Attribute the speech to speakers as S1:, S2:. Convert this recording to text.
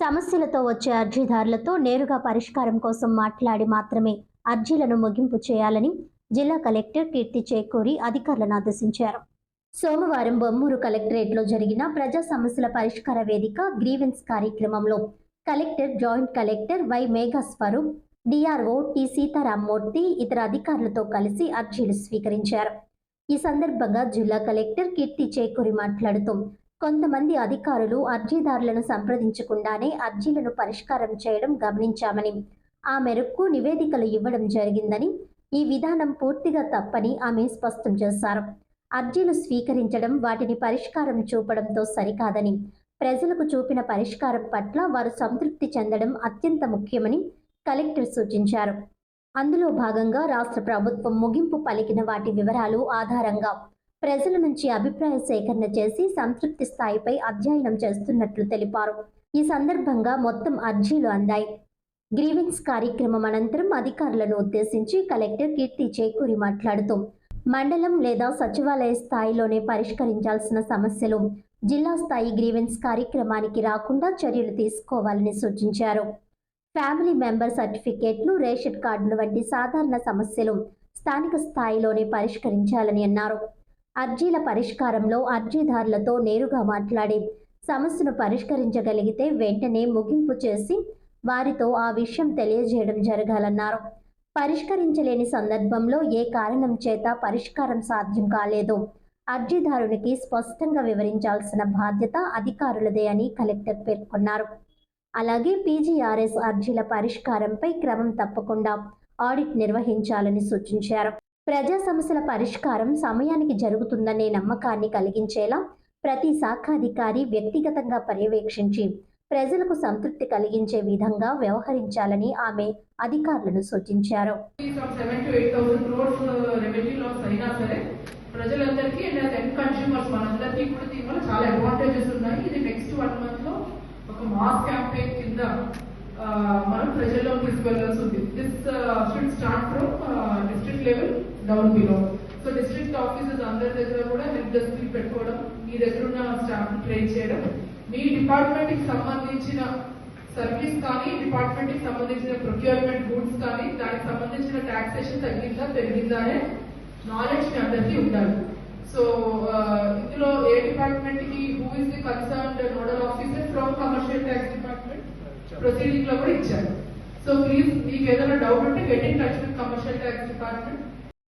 S1: సమస్యలతో వచ్చే అర్జీదారులతో నేరుగా పరిష్కారం కోసం మాట్లాడి మాత్రమే అర్జీలను ముగింపు చేయాలని జిల్లా కలెక్టర్ కీర్తి చేకూరి అధికారులను ఆదేశించారు. సోమవారం బొమ్మూరు కలెక్టరేట్లో జరిగిన ప్రజా సమస్యల పరిష్కార వేదిక గ్రీవెన్స్ కార్యక్రమంలో collector joint collector Y Megha Swaroop DRO T Seetharamurthy ఇతర అధికారులతో కలిసి అర్జీలు స్వీకరించారు. ఈ సందర్భంగా జిల్లా కలెక్టర్ కీర్తి చేకూరి మాట్లాడుతూ కొంతమంది అధికారులు అర్జీదారులను సంప్రదించకుండానే అర్జీలను పరిష్కారం చేయడం గమనించామని ఆ మేరకు నివేదికలు ఇవ్వడం జరిగిందని ఈ విధానం పూర్తిగా తప్పని ఆమె స్పష్టం చేశారు. అర్జీలు స్వీకరించడం వాటిని పరిష్కారం చూపడంతో సరికాదని ప్రజలకు చూపిన పరిష్కారం పట్ల వారు సంతృప్తి చెందడం అత్యంత ముఖ్యమని కలెక్టర్ సూచించారు. అందులో భాగంగా రాష్ట్ర ప్రభుత్వం ముగింపు పలికిన వాటి వివరాలు ఆధారంగా ప్రజల నుంచి అభిప్రాయ సేకరణ చేసి సంతృప్తి స్థాయిపై అధ్యయనం చేస్తున్నట్లు తెలిపారు. ఈ సందర్భంగా మొత్తం అర్జీలు అందాయి. గ్రీవెన్స్ కార్యక్రమం అనంతరం అధికారులను ఉద్దేశించి కలెక్టర్ కీర్తి చేకూరి మాట్లాడుతూ మండలం లేదా సచివాలయ స్థాయిలోనే పరిష్కరించాల్సిన సమస్యలు జిల్లా స్థాయి గ్రీవెన్స్ కార్యక్రమానికి రాకుండా చర్యలు తీసుకోవాలని సూచించారు. ఫ్యామిలీ మెంబర్ సర్టిఫికేట్లు రేషన్ కార్డులు వంటి సాధారణ సమస్యలు స్థానిక స్థాయిలోనే పరిష్కరించాలని అన్నారు. అర్జీల పరిష్కారంలో అర్జీదారులతో నేరుగా మాట్లాడి సమస్యను పరిష్కరించగలిగితే వెంటనే ముగింపు చేసి వారితో ఆ విషయం తెలియజేయడం జరగాలన్నారు. పరిష్కరించలేని సందర్భంలో ఏ కారణం చేత పరిష్కారం సాధ్యం కాలేదో? అర్జీదారునికి స్పష్టంగా వివరించాల్సిన బాధ్యత అధికారులదే అని కలెక్టర్ పేర్కొన్నారు. అలాగే పీజీఆర్ఎస్ అర్జీల పరిష్కారంపై క్రమం తప్పకుండా ఆడిట్ నిర్వహించాలని సూచించారు. ప్రజా సమస్యల పరిష్కారం సమయానికి జరుగుతుందనే నమ్మకాన్ని కలిగించేలా ప్రతి శాఖాధికారి వ్యక్తిగతంగా పర్యవేక్షించి ప్రజలకు సంతృప్తి కలిగించే విధంగా వ్యవహరించాలని ఆమె అధికారులను సూచించారు.
S2: Uh, ప్రజలందరికీ అండ్ ఎండ్ కన్స్యూమర్స్ మనందరికీ కూడా దీనివల్ల చాలా అడ్వాంటేజెస్ ఉన్నాయి. ఇది నెక్స్ట్ వన్ మంత్లో ఒక మాస్ క్యాంపెయిన్ కింద మనం ప్రజల్లో తీసుకెళ్ళాల్సి ఉంది. This should start from district level down below so district offices అందరి దగ్గర కూడా హెల్ప్ డెస్క్ పెట్టుకోవడం మీ దగ్గర ఉన్న స్టాఫ్ ట్రైన్ చేయడం. మీ డిపార్ట్మెంట్కి సంబంధించిన సర్వీస్ కానీ డిపార్ట్మెంట్కి సంబంధించిన ప్రొక్యూర్మెంట్ గూడ్స్ కానీ దానికి సంబంధించిన టాక్సేషన్ తగ్గిందా పెరిగిందా అనే నాలెడ్జ్ మీ అందరికీ ఉండాలి. సో ఇందులో ఏ డిపార్ట్మెంట్కి who is the concern nodal officer from commercial tax department ప్రొసీడింగ్లో కూడా ఇచ్చారు. సో ప్లీజ్ మీకు ఏదైనా డౌట్ ఉంటే get in touch with commercial tax department